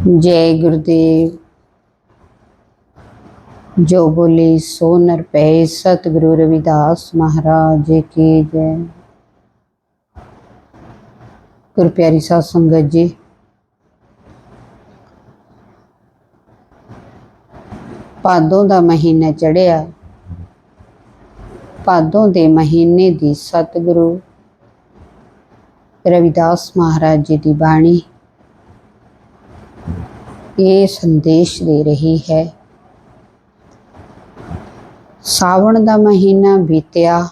ਜੈ ਗੁਰਦੇਵ। ਜੋ ਬੋਲੇ ਸੋ ਨਰ ਪਏ ਸਤਿਗੁਰੂ ਰਵਿਦਾਸ ਮਹਾਰਾਜ ਜੀ ਕੀ ਜੈ। ਗੁਰ ਪਿਆਰੀ ਸਾਧ ਸੰਗਤ ਜੀ, ਭਾਦੋਂ ਦਾ ਮਹੀਨਾ ਚੜਿਆ ਭਾਦੋਂ ਦੇ ਮਹੀਨੇ ਦੀ ਸਤਿਗੁਰੂ ਰਵਿਦਾਸ ਮਹਾਰਾਜ ਜੀ ਦੀ ਬਾਣੀ। ਇਹ ਸੰਦੇਸ਼ ਦੇ ਰਹੀ ਹੈ। ਸਾਵਣ ਦਾ ਮਹੀਨਾ ਬੀਤਿਆ,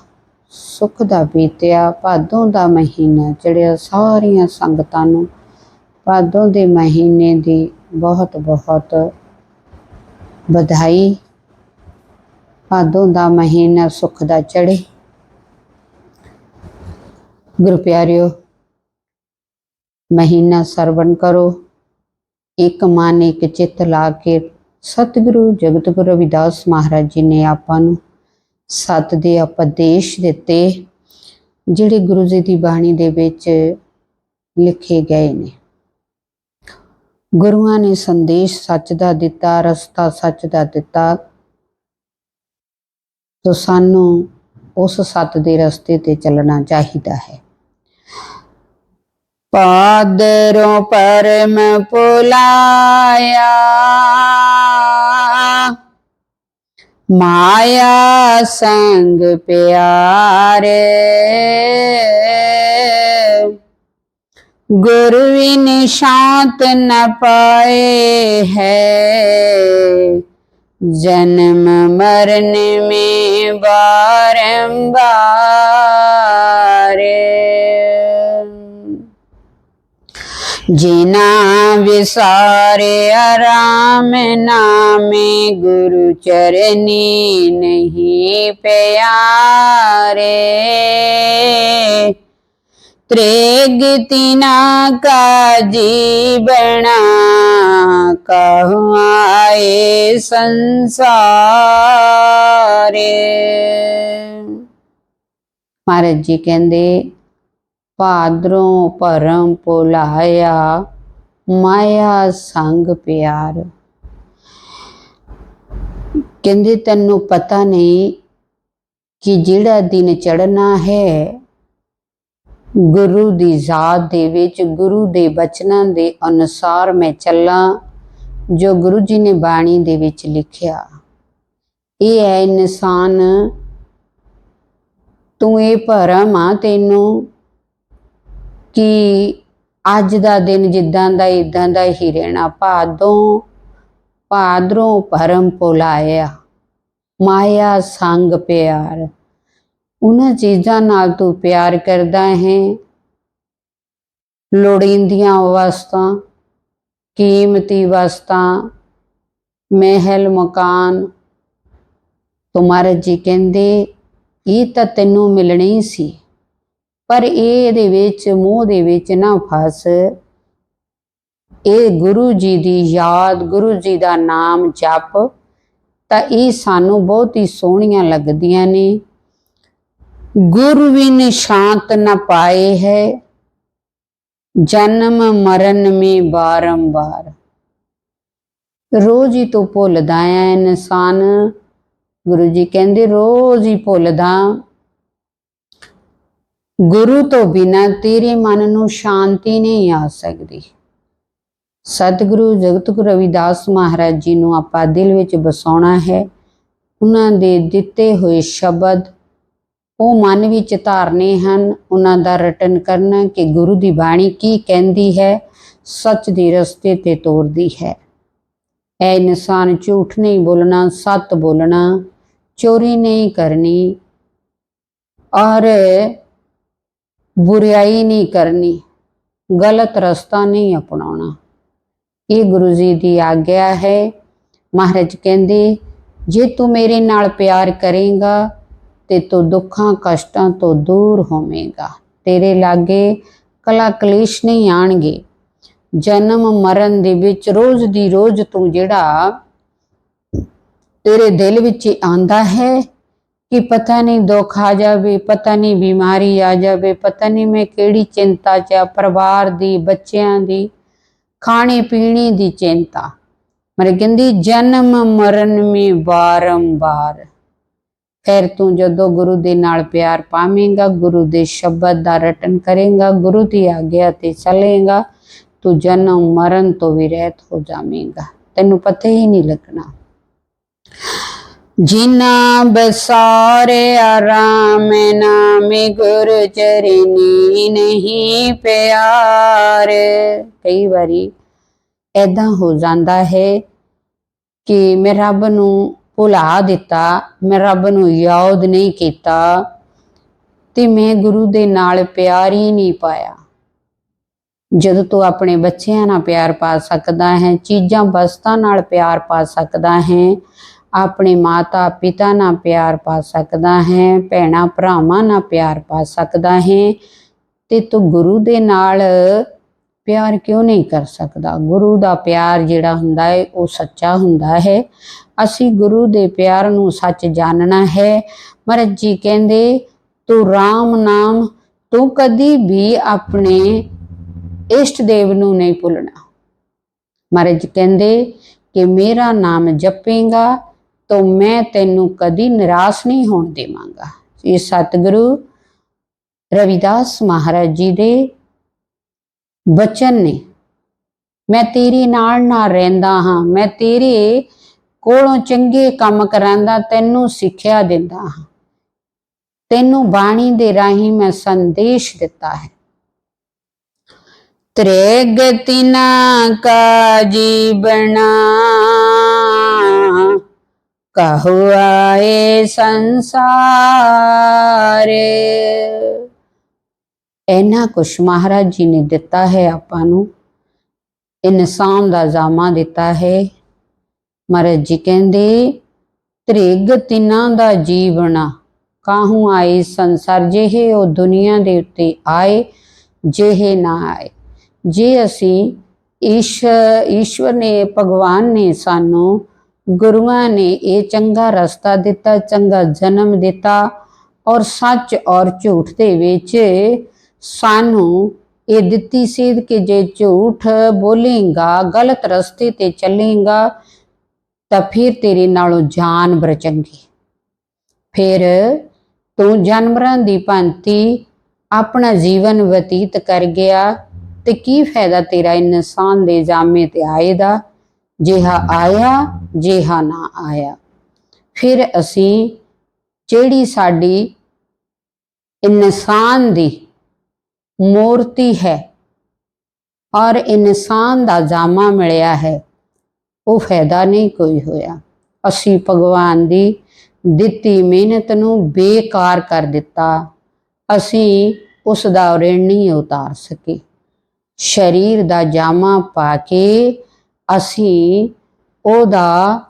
ਸੁੱਖ ਦਾ ਬੀਤਿਆ, ਭਾਦੋਂ ਦਾ ਮਹੀਨਾ ਚੜਿਆ ਸਾਰੀਆਂ ਸੰਗਤਾਂ ਨੂੰ ਭਾਦੋਂ ਦੇ ਮਹੀਨੇ ਦੀ ਬਹੁਤ ਬਹੁਤ ਵਧਾਈ, ਭਾਦੋਂ ਦਾ ਮਹੀਨਾ ਸੁੱਖ ਦਾ ਚੜੇ ਗੁਰੂ ਪਿਆਰਿਓ, ਮਹੀਨਾ ਸਰਵਣ ਕਰੋ। ਇੱਕ ਮਨ, ਇੱਕ ਚਿੱਤ ਲਾ ਕੇ ਸਤਿਗੁਰੂ ਜਗਤ ਗੁਰੂ ਰਵਿਦਾਸ ਮਹਾਰਾਜ ਜੀ ਨੇ ਆਪਾਂ ਨੂੰ ਸਤ ਦੇ ਉਪਦੇਸ਼ ਦਿੱਤੇ, ਜਿਹੜੇ ਗੁਰੂ ਜੀ ਦੀ ਬਾਣੀ ਦੇ ਵਿੱਚ ਲਿਖੇ ਗਏ ਨੇ। ਗੁਰੂਆਂ ਨੇ ਸੰਦੇਸ਼ ਸੱਚ ਦਾ ਦਿੱਤਾ, ਰਸਤਾ ਸੱਚ ਦਾ ਦਿੱਤਾ। ਤੋ ਸਾਨੂੰ ਉਸ ਸੱਤ ਦੇ ਰਸਤੇ ਤੇ ਚੱਲਣਾ ਚਾਹੀਦਾ ਹੈ। पादरों परम पुलाया माया संग प्यारे गुरुविन शांत न पाए है जन्म मरण में बारंबारे ਜਿਨਾ ਵਿਸਾਰੇ ਆਰਾਮ ਨਾਮੇ ਗੁਰੂ ਚਰਨੀ ਨਹੀਂ ਪਿਆਰੇ। ਤ੍ਰੇਗ ਤਿਨਾ ਕਾ ਜੀਵਣਾ ਕਹੁ ਆਏ ਸੰਸਾਰੇ। ਮਹਾਰਾਜ ਜੀ ਕਹਿੰਦੇ ਭਾਦਰੋਂ ਭਰਮ ਭੁਲਾਇਆ, ਮਾਇਆ ਸੰਗ ਪਿਆਰ। ਕਹਿੰਦੇ, ਤੈਨੂੰ ਪਤਾ ਨਹੀਂ ਕਿ ਜਿਹੜਾ ਦਿਨ ਚੜਨਾ ਹੈ, ਗੁਰੂ ਦੀ ਜ਼ਾਤ ਦੇ ਵਿੱਚ, ਗੁਰੂ ਦੇ ਬਚਨਾਂ ਦੇ ਅਨੁਸਾਰ ਮੈਂ ਚੱਲਾਂ, ਜੋ ਗੁਰੂ ਜੀ ਨੇ ਬਾਣੀ ਦੇ ਵਿੱਚ ਲਿਖਿਆ। ਇਹ ਹੈ, ਇਨਸਾਨ, ਤੂੰ ਇਹ ਭਰਮ ਆ ਤੈਨੂੰ ਕਿ ਅੱਜ ਦਾ ਦਿਨ ਜਿੱਦਾਂ ਦਾ ਇਦਾਂ ਦਾ ਹੀ ਰਹਿਣਾ। ਭਾਦੋਂ, ਭਾਦਰੋਂ ਭਰਮ ਪੁਲਾਇਆ, ਮਾਇਆ ਸੰਗ ਪਿਆਰ। ਉਹਨਾਂ ਚੀਜ਼ਾਂ ਨਾਲ ਤੂੰ ਪਿਆਰ ਕਰਦਾ ਹੈ। ਲੋੜੀਂਦੀਆਂ ਵਸਤਾਂ, ਕੀਮਤੀ ਵਸਤਾਂ, ਮਹਿਲ, ਮਕਾਨ। ਤੁਮਾਰੇ ਜੀ ਕਹਿੰਦੇ, ਇਹ ਤਾਂ ਤੈਨੂੰ ਮਿਲਣੀ ਸੀ। ਪਰ ਇਹ ਇਹਦੇ ਵਿੱਚ, ਮੋਹ ਦੇ ਵਿੱਚ ਨਾ ਫਸ। ਇਹ ਗੁਰੂ ਜੀ ਦੀ ਯਾਦ, ਗੁਰੂ ਜੀ ਦਾ ਨਾਮ ਜਪ, ਤਾਂ ਇਹ ਸਾਨੂੰ ਬਹੁਤ ਹੀ ਸੋਹਣੀਆਂ ਲੱਗਦੀਆਂ ਨੇ। ਗੁਰ ਬਿਨ ਸ਼ਾਂਤ ਨਾ ਪਾਏ ਹੈ, ਜਨਮ ਮਰਨ ਮੇ ਬਾਰੰਬਾਰ। ਰੋਜ਼ ਹੀ ਤੋਂ ਭੁੱਲਦਾ ਹੈ ਇਨਸਾਨ। ਗੁਰੂ ਜੀ ਕਹਿੰਦੇ, ਰੋਜ਼ ਹੀ ਭੁੱਲਦਾ। ਗੁਰੂ ਤੋਂ ਬਿਨਾਂ ਤੇਰੇ ਮਨ ਨੂੰ ਸ਼ਾਂਤੀ ਨਹੀਂ ਆ ਸਕਦੀ। ਸਤਿਗੁਰੂ ਜਗਤ ਰਵਿਦਾਸ ਮਹਾਰਾਜ ਜੀ ਨੂੰ ਆਪਾਂ ਦਿਲ ਵਿੱਚ ਬਸਾਉਣਾ ਹੈ। ਉਹਨਾਂ ਦੇ ਦਿੱਤੇ ਹੋਏ ਸ਼ਬਦ ਉਹ ਮਨ ਵਿੱਚ ਧਾਰਨੇ ਹਨ। ਉਹਨਾਂ ਦਾ ਰਟਨ ਕਰਨਾ ਕਿ ਗੁਰੂ ਦੀ ਬਾਣੀ ਕੀ ਕਹਿੰਦੀ ਹੈ, ਸੱਚ ਦੇ ਰਸਤੇ ਤੇ ਤੋਰਦੀ ਹੈ। ਐ ਇਨਸਾਨ ਝੂਠ ਨਹੀਂ ਬੋਲਣਾ, ਸੱਤ ਬੋਲਣਾ, ਚੋਰੀ ਨਹੀਂ ਕਰਨੀ। ਔਰ ਬੁਰਾਈ ਨਹੀਂ ਕਰਨੀ, ਗਲਤ ਰਸਤਾ ਨਹੀਂ ਅਪਣਾਉਣਾ। ਇਹ ਗੁਰੂ ਜੀ ਦੀ ਆਗਿਆ ਹੈ। ਮਹਾਰਾਜ ਕਹਿੰਦੇ, ਜੇ ਤੂੰ ਮੇਰੇ ਨਾਲ ਪਿਆਰ ਕਰੇਗਾ, ਤੇ ਤੂੰ ਦੁੱਖਾਂ ਕਸ਼ਟਾਂ ਤੋਂ ਦੂਰ ਹੋਵੇਂਗਾ। ਤੇਰੇ ਲਾਗੇ ਕਲਾ ਕਲੇਸ਼ ਨਹੀਂ ਆਣਗੇ। ਜਨਮ ਮਰਨ ਦੇ ਵਿੱਚ ਰੋਜ਼ ਦੀ ਰੋਜ਼ ਤੂੰ ਜਿਹੜਾ ਤੇਰੇ ਦਿਲ ਵਿੱਚ ਆਂਦਾ ਹੈ ਕਿ ਪਤਾ ਨਹੀਂ ਦੁੱਖ ਆ ਜਾਵੇ ਪਤਾ ਨਹੀਂ ਬਿਮਾਰੀ ਆ ਜਾਵੇ ਪਤਾ ਨਹੀਂ ਮੈਂ ਕਿਹੜੀ ਚਿੰਤਾ 'ਚ ਆ ਪਰਿਵਾਰ ਦੀ ਬੱਚਿਆਂ ਦੀ ਖਾਣੇ ਪੀਣੇ ਦੀ ਚਿੰਤਾ ਮਰ ਕਹਿੰਦੀ ਜਨਮ ਮਰਨ ਮੇ ਬਾਰੰਬਾਰ ਫਿਰ ਤੂੰ ਜਦੋਂ ਗੁਰੂ ਦੇ ਨਾਲ ਪਿਆਰ ਪਾਵੇਂਗਾ ਗੁਰੂ ਦੇ ਸ਼ਬਦ ਦਾ ਰਟਨ ਕਰੇਗਾ ਗੁਰੂ ਦੀ ਆਗਿਆ ਤੇ ਚੱਲੇਗਾ ਤੂੰ ਜਨਮ ਮਰਨ ਤੋਂ ਵੀ ਰਹਿਤ ਹੋ ਜਾਵੇਂਗਾ ਤੈਨੂੰ ਪਤਾ ਹੀ ਨਹੀਂ ਲੱਗਣਾ ਜਿਨਾ ਬਸਾਰੇ ਆਰਾਮ, ਨਾਮੇ ਗੁਰ ਚਰਨੀ ਨਹੀਂ ਪਿਆਰ। ਕਈ ਵਾਰੀ ਐਦਾਂ ਹੋ ਜਾਂਦਾ ਹੈ ਕਿ ਮੈਂ ਰੱਬ ਨੂੰ ਭੁਲਾ ਦਿੱਤਾ, ਮੈਂ ਰੱਬ ਨੂੰ ਯਾਦ ਨਹੀਂ ਕੀਤਾ ਤੇ ਮੈਂ ਗੁਰੂ ਦੇ ਨਾਲ ਪਿਆਰ ਹੀ ਨਹੀਂ ਪਾਇਆ। ਜਦੋਂ ਤੂੰ ਆਪਣੇ ਬੱਚਿਆਂ ਨਾਲ ਪਿਆਰ ਪਾ ਸਕਦਾ ਹੈ, ਚੀਜ਼ਾਂ, ਵਸਤਾਂ ਨਾਲ ਪਿਆਰ ਪਾ ਸਕਦਾ ਹੈ ਆਪਣੇ ਮਾਤਾ ਪਿਤਾ ਨਾਲ ਪਿਆਰ ਪਾ ਸਕਦਾ ਹੈ, ਭੈਣਾ ਭਰਾਵਾਂ ਨਾਲ ਪਿਆਰ ਪਾ ਸਕਦਾ ਹੈ ਤੇ ਤੂੰ ਗੁਰੂ ਦੇ ਨਾਲ ਪਿਆਰ ਕਿਉਂ ਨਹੀਂ ਕਰ ਸਕਦਾ? ਗੁਰੂ ਦਾ ਪਿਆਰ ਜਿਹੜਾ ਹੁੰਦਾ ਹੈ, ਉਹ ਸੱਚਾ ਹੁੰਦਾ ਹੈ। ਅਸੀਂ ਗੁਰੂ ਦੇ ਪਿਆਰ ਨੂੰ ਸੱਚ ਜਾਣਨਾ ਹੈ। ਮਹਾਰਾਜ ਜੀ ਕਹਿੰਦੇ, ਤੂੰ RAM ਨਾਮ, ਤੂੰ ਕਦੀ ਵੀ ਆਪਣੇ ਇਸ਼ਟ ਦੇਵ ਨੂੰ ਨਹੀਂ ਭੁੱਲਣਾ। ਮਹਾਰਾਜ ਕਹਿੰਦੇ ਕਿ ਮੇਰਾ ਨਾਮ ਜਪੇਗਾ ਤਾਂ ਮੈਂ ਤੈਨੂੰ ਕਦੀ ਨਿਰਾਸ਼ ਨਹੀਂ ਹੋਣ ਦੇਵਾਂਗਾ। ਇਹ ਸਤਿਗੁਰੂ ਰਵਿਦਾਸ ਮਹਾਰਾਜ ਜੀ ਦੇ ਬਚਨ ਨੇ, ਮੈਂ ਤੇਰੇ ਨਾਲ ਨਾਲ ਰਹਿੰਦਾ ਹਾਂ, ਮੈਂ ਤੇਰੇ ਕੋਲੋਂ ਚੰਗੇ ਕੰਮ ਕਰਾਂਦਾ ਤੈਨੂੰ ਸਿੱਖਿਆ ਦਿੰਦਾ ਹਾਂ। ਤੈਨੂੰ ਬਾਣੀ ਦੇ ਰਾਹੀਂ ਮੈਂ ਸੰਦੇਸ਼ ਦਿੱਤਾ ਹੈ। ਤ੍ਰੇਗ ਤਿਨਾ ਕਾ ਜੀਵਨਾ ਕਹੋ ਆਏ ਸੰਸਾਰੇ। ਇੰਨਾ ਕੁਛ ਮਹਾਰਾਜ ਜੀ ਨੇ ਦਿੱਤਾ ਹੈ ਆਪਾਂ ਨੂੰ। ਇਨਸਾਨ ਦਾ ਜਾਮਾ ਦਿੱਤਾ ਹੈ। ਮਹਾਰਾਜ ਜੀ ਕਹਿੰਦੇ, ਤ੍ਰਿਗ ਤਿਨਾਂ ਦਾ ਜੀਵਣਾ ਕਾਹੂ ਆਏ ਸੰਸਾਰ ਜਿਹੇ ਉਹ ਦੁਨੀਆ ਦੇ ਉੱਤੇ ਆਏ ਜਿਹੇ ਨਾ ਆਏ। ਜੇ ਅਸੀਂ ਈਸ਼, ਈਸ਼ਵਰ ਨੇ, ਭਗਵਾਨ ਨੇ ਸਾਨੂੰ ਗੁਰੂਆਂ ਨੇ ਇਹ ਚੰਗਾ ਰਸਤਾ ਦਿੱਤਾ, ਚੰਗਾ ਜਨਮ ਦਿੱਤਾ ਔਰ ਸੱਚ ਔਰ ਝੂਠ ਦੇ ਵਿੱਚ ਸਾਨੂੰ ਇਹ ਦਿੱਤੀ ਸੇਧ ਕਿ ਜੇ ਝੂਠ ਬੋਲੇਗਾ, ਗਲਤ ਰਸਤੇ ਤੇ ਚੱਲੇਗਾ ਤਾਂ ਫਿਰ ਤੇਰੇ ਨਾਲੋਂ ਜਾਨਵਰ ਚੰਗੇ। ਫਿਰ ਤੂੰ ਜਾਨਵਰਾਂ ਦੀ ਭਾਂਤੀ ਆਪਣਾ ਜੀਵਨ ਬਤੀਤ ਕਰ ਗਿਆ ਤੇ ਕੀ ਫਾਇਦਾ ਤੇਰਾ ਇਨਸਾਨ ਦੇ ਜਾਮੇ ਤੇ ਆਏ ਦਾ? ਜਿਹਾ ਆਇਆ, ਜਿਹਾ ਨਾ ਆਇਆ। ਫਿਰ ਅਸੀਂ ਜਿਹੜੀ ਸਾਡੀ ਇਨਸਾਨ ਦੀ ਮੂਰਤੀ ਹੈ, ਔਰ ਇਨਸਾਨ ਦਾ ਜਾਮਾ ਮਿਲਿਆ ਹੈ, ਉਹ ਫਾਇਦਾ ਨਹੀਂ ਕੋਈ ਹੋਇਆ। ਅਸੀਂ ਭਗਵਾਨ ਦੀ ਦਿੱਤੀ ਮਿਹਨਤ ਨੂੰ ਬੇਕਾਰ ਕਰ ਦਿੱਤਾ। ਅਸੀਂ ਉਸ ਦਾ ਰਿਣ ਨਹੀਂ ਉਤਾਰ ਸਕੇ। ਸਰੀਰ ਦਾ ਜਾਮਾ ਪਾ ਕੇ ਅਸੀਂ ਉਹਦਾ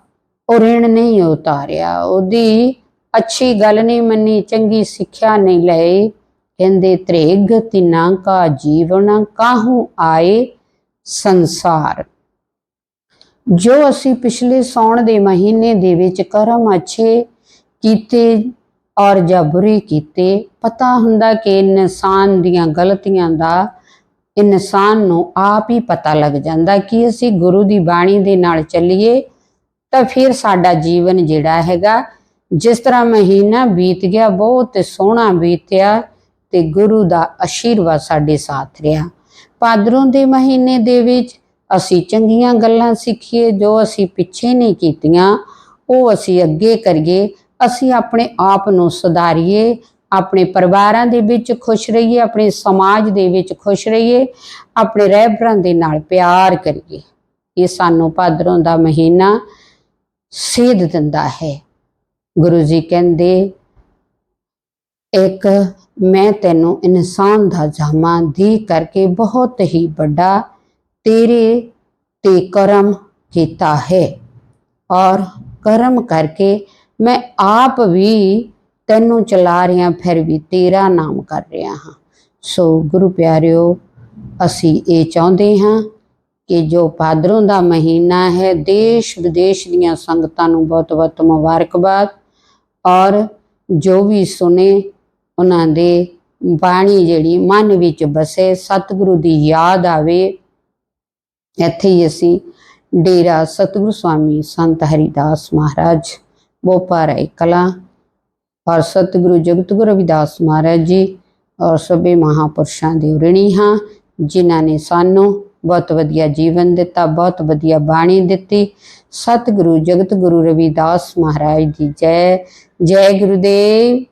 ਉਹ ਰਿਣ ਨਹੀਂ ਉਤਾਰਿਆ। ਉਹਦੀ ਅੱਛੀ ਗੱਲ ਨਹੀਂ ਮੰਨੀ, ਚੰਗੀ ਸਿੱਖਿਆ ਨਹੀਂ ਲਈ। ਕਹਿੰਦੇ, ਤ੍ਰੇਗ ਤਿਨਾ ਕਾ ਜੀਵਨ, ਕਾਹੂ ਆਏ ਸੰਸਾਰ? ਜੋ ਅਸੀਂ ਪਿਛਲੇ ਸੌਣ ਦੇ ਮਹੀਨੇ ਦੇ ਵਿੱਚ ਕਰਮ ਅੱਛੇ ਕੀਤੇ ਔਰ ਜਾਂ ਬੁਰੇ ਕੀਤੇ, ਪਤਾ ਹੁੰਦਾ ਕਿ ਇਨਸਾਨ ਦੀਆਂ ਗਲਤੀਆਂ ਦਾ ਇਨਸਾਨ ਨੂੰ ਆਪ ਹੀ ਪਤਾ ਲੱਗ ਜਾਂਦਾ ਕਿ ਅਸੀਂ ਗੁਰੂ ਦੀ ਬਾਣੀ ਦੇ ਨਾਲ ਚੱਲੀਏ, ਤਾਂ ਫਿਰ ਸਾਡਾ ਜੀਵਨ ਜਿਹੜਾ ਹੈਗਾ, ਜਿਸ ਤਰ੍ਹਾਂ ਮਹੀਨਾ ਬੀਤ ਗਿਆ, ਬਹੁਤ ਸੋਹਣਾ ਬੀਤਿਆ ਤੇ ਗੁਰੂ ਦਾ ਅਸ਼ੀਰਵਾਦ ਸਾਡੇ ਸਾਥ ਰਿਹਾ। ਪਾਦਰੋਂ ਦੇ ਮਹੀਨੇ ਦੇ ਵਿੱਚ ਅਸੀਂ ਚੰਗੀਆਂ ਗੱਲਾਂ ਸਿੱਖੀਏ, ਜੋ ਅਸੀਂ ਪਿੱਛੇ ਨਹੀਂ ਕੀਤੀਆਂ, ਉਹ ਅਸੀਂ ਅੱਗੇ ਕਰੀਏ, ਅਸੀਂ ਆਪਣੇ ਆਪ ਨੂੰ ਸੁਧਾਰੀਏ ਆਪਣੇ ਪਰਿਵਾਰਾਂ ਦੇ ਵਿੱਚ ਖੁਸ਼ ਰਹੀਏ, ਆਪਣੇ ਸਮਾਜ ਦੇ ਵਿੱਚ ਖੁਸ਼ ਰਹੀਏ, ਆਪਣੇ ਰਹਿਬਰਾਂ ਦੇ ਨਾਲ ਪਿਆਰ ਕਰੀਏ। ਇਹ ਸਾਨੂੰ ਭਾਦਰੋਂ ਦਾ ਮਹੀਨਾ ਸੇਧ ਦਿੰਦਾ ਹੈ। ਗੁਰੂ ਜੀ ਕਹਿੰਦੇ, ਇੱਕ ਮੈਂ ਤੈਨੂੰ ਇਨਸਾਨ ਦਾ ਜਾਮਾ ਦੇ ਕਰਕੇ ਬਹੁਤ ਹੀ ਵੱਡਾ ਤੇਰੇ ਤੇ ਕਰਮ ਕੀਤਾ ਹੈ। ਔਰ ਕਰਮ ਕਰਕੇ ਮੈਂ ਆਪ ਵੀ ਤੈਨੂੰ ਚਲਾ ਰਿਹਾ, ਫਿਰ ਵੀ ਤੇਰਾ ਨਾਮ ਕਰ ਰਿਹਾ ਹਾਂ। ਸੋ ਗੁਰੂ ਪਿਆਰਿਓ, ਅਸੀਂ ਇਹ ਚਾਹੁੰਦੇ ਹਾਂ ਕਿ ਜੋ ਭਾਦਰੋਂ ਦਾ ਮਹੀਨਾ ਹੈ, ਦੇਸ਼ ਵਿਦੇਸ਼ ਦੀਆਂ ਸੰਗਤਾਂ ਨੂੰ ਬਹੁਤ ਬਹੁਤ ਮੁਬਾਰਕਬਾਦ। ਔਰ ਜੋ ਵੀ ਸੁਨੇ ਉਹਨਾਂ ਦੇ ਬਾਣੀ ਜਿਹੜੀ ਮਨ ਵਿੱਚ ਬਸੇ, ਸਤਿਗੁਰੂ ਦੀ ਯਾਦ ਆਵੇ। ਇੱਥੇ ਹੀ ਅਸੀਂ ਡੇਰਾ ਸਤਿਗੁਰੂ ਸਵਾਮੀ ਸੰਤ ਹਰੀਦਾਸ ਮਹਾਰਾਜ, ਬੋਪਾਰਾਏ ਕਲਾ ਔਰ ਸਤਿਗੁਰੂ ਜਗਤ ਗੁਰੂ ਰਵਿਦਾਸ ਮਹਾਰਾਜ ਜੀ ਔਰ ਸਭੇ ਮਹਾਪੁਰਸ਼ਾਂ ਦੇ ਰਿਣੀ ਹਾਂ, ਜਿਨ੍ਹਾਂ ਨੇ ਸਾਨੂੰ ਬਹੁਤ ਵਧੀਆ ਜੀਵਨ ਦਿੱਤਾ, ਬਹੁਤ ਵਧੀਆ ਬਾਣੀ ਦਿੱਤੀ। ਸਤਿਗੁਰੂ ਜਗਤ ਗੁਰੂ ਰਵਿਦਾਸ ਮਹਾਰਾਜ ਦੀ ਜੈ ਜੈ ਗੁਰੂਦੇਵ।